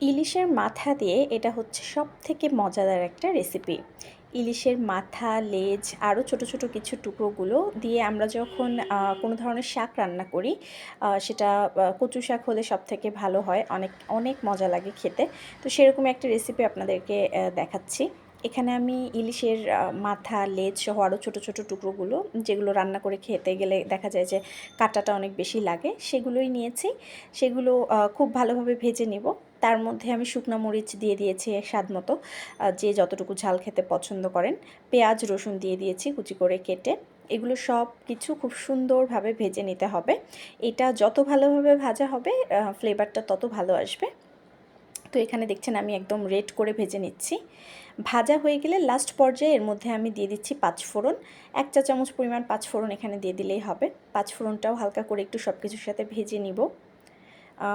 ইলিশের মাথা দিয়ে এটা হচ্ছে সব থেকে মজাদার একটা রেসিপি ইলিশের মাথা, লেজ আরও ছোট ছোট কিছু টুকরোগুলো দিয়ে আমরা যখন কোনো ধরনের শাক রান্না করি সেটা কচু শাক হলে সব থেকে ভালো হয়। অনেক অনেক মজা লাগে খেতে। তো সেরকম একটা রেসিপি আপনাদেরকে দেখাচ্ছি। এখানে আমি ইলিশের মাথা, লেজ সহ আরও ছোটো ছোটো টুকরোগুলো, যেগুলো রান্না করে খেতে গেলে দেখা যায় যে কাটাটা অনেক বেশি লাগে, সেগুলোই নিয়েছি। সেগুলো খুব ভালোভাবে ভেজে নিব। তার মধ্যে আমি শুকনো মরিচ দিয়ে দিয়েছি স্বাদ মতো। যে যতটুকু ঝাল খেতে পছন্দ করেন। পেঁয়াজ, রসুন দিয়ে দিয়েছি কুচি করে কেটে। এগুলো সব কিছু খুব সুন্দরভাবে ভেজে নিতে হবে। এটা যত ভালোভাবে ভাজা হবে ফ্লেভারটা তত ভালো আসবে। তো এখানে দেখছেন আমি একদম রেড করে ভেজে নিচ্ছি। ভাজা হয়ে গেলে লাস্ট পর্যায়ে এর মধ্যে আমি দিয়ে দিচ্ছি পাঁচ ফোড়ন। এক চা চামচ পরিমাণ পাঁচ ফোড়ন এখানে দিয়ে দিলেই হবে। পাঁচ ফোড়নটাও হালকা করে একটু সব কিছুর সাথে ভেজে নিব।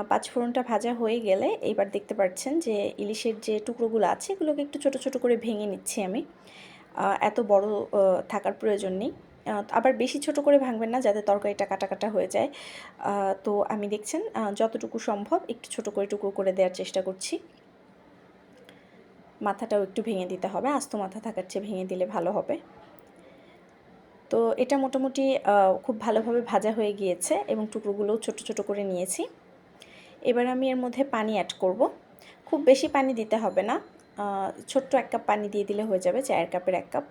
পাঁচ ফোড়নটা ভাজা হয়ে গেলে এবার দেখতে পাচ্ছেন যে ইলিশের যে টুকরোগুলো আছে, এগুলোকে একটু ছোট ছোট করে ভেঙে নিচ্ছি আমি। এত বড় থাকার প্রয়োজন নেই। আবার বেশি ছোট করে ভাঙবেন না যাতে তরকারিটা কাটা কাটা হয়ে যায়। তো আমি দেখছেন যতটুকু সম্ভব একটু ছোট করে টুকরো করে দেওয়ার চেষ্টা করছি। মাথাটাও একটু ভেঙে দিতে হবে, আস্ত মাথা থাকার চেয়ে ভেঙে দিলে ভালো হবে। তো এটা মোটামুটি খুব ভালোভাবে ভাজা হয়ে গিয়েছে এবং টুকরোগুলোও ছোট ছোট করে নিয়েছি। এবার আমি এর মধ্যে পানি অ্যাড করব। খুব বেশি পানি দিতে হবে না। ছোট্ট এক কাপ পানি দিয়ে দিলে হয়ে যাবে চায়ের কাপের এক কাপ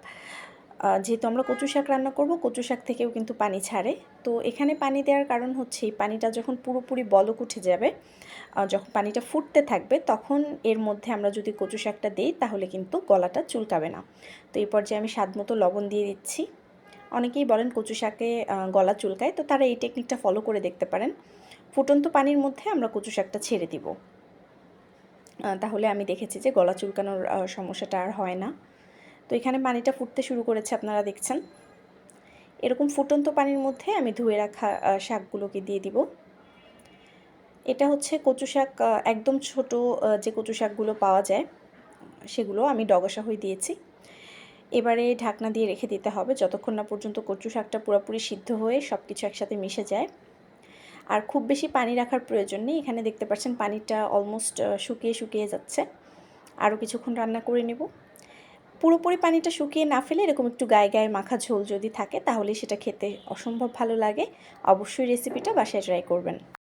যেহেতু আমরা কচু শাক রান্না করব, কচু শাক থেকেও কিন্তু পানি ছাড়ে। তো এখানে পানি দেওয়ার কারণ হচ্ছে এই পানিটা যখন পুরোপুরি বলক উঠে যাবে যখন পানিটা ফুটতে থাকবে, তখন এর মধ্যে আমরা যদি কচু শাকটা দিই, তাহলে কিন্তু গলাটা চুলকাবে না। তো এই পর্যায়ে আমি স্বাদ মতো লবণ দিয়ে দিচ্ছি। অনেকেই বলেন কচু শাকে গলা চুলকায়, তো তারা এই টেকনিকটা ফলো করে দেখতে পারেন। ফুটন্ত পানির মধ্যে আমরা কচু শাকটা ছেড়ে দিব। তাহলে আমি দেখেছি যে গলা চুলকানোর সমস্যাটা আর হয় না। তো এখানে পানিটা ফুটতে শুরু করেছে আপনারা দেখছেন। এরকম ফুটন্ত পানির মধ্যে আমি ধুয়ে রাখা শাকগুলোকে দিয়ে দিব। এটা হচ্ছে কচু শাক একদম ছোট যে কচু শাকগুলো পাওয়া যায়, সেগুলো আমি ডগাসা হয়ে দিয়েছি। এবারে ঢাকনা দিয়ে রেখে দিতে হবে। যতক্ষণ না পর্যন্ত কচু শাকটা পুরোপুরি সিদ্ধ হয়ে সব কিছু একসাথে মিশে যায় আর খুব বেশি পানি রাখার প্রয়োজন নেই। এখানে দেখতে পাচ্ছেন পানিটা অলমোস্ট শুকিয়ে শুকিয়ে যাচ্ছে। আরও কিছুক্ষণ রান্না করে নেব। পুরোপুরি পানিটা শুকিয়ে না ফেলে এরকম একটু গায়ে গায়ে মাখা ঝোল যদি থাকে, তাহলে সেটা খেতে অসম্ভব ভালো লাগে। অবশ্যই রেসিপিটা বাসায় ট্রাই করবেন।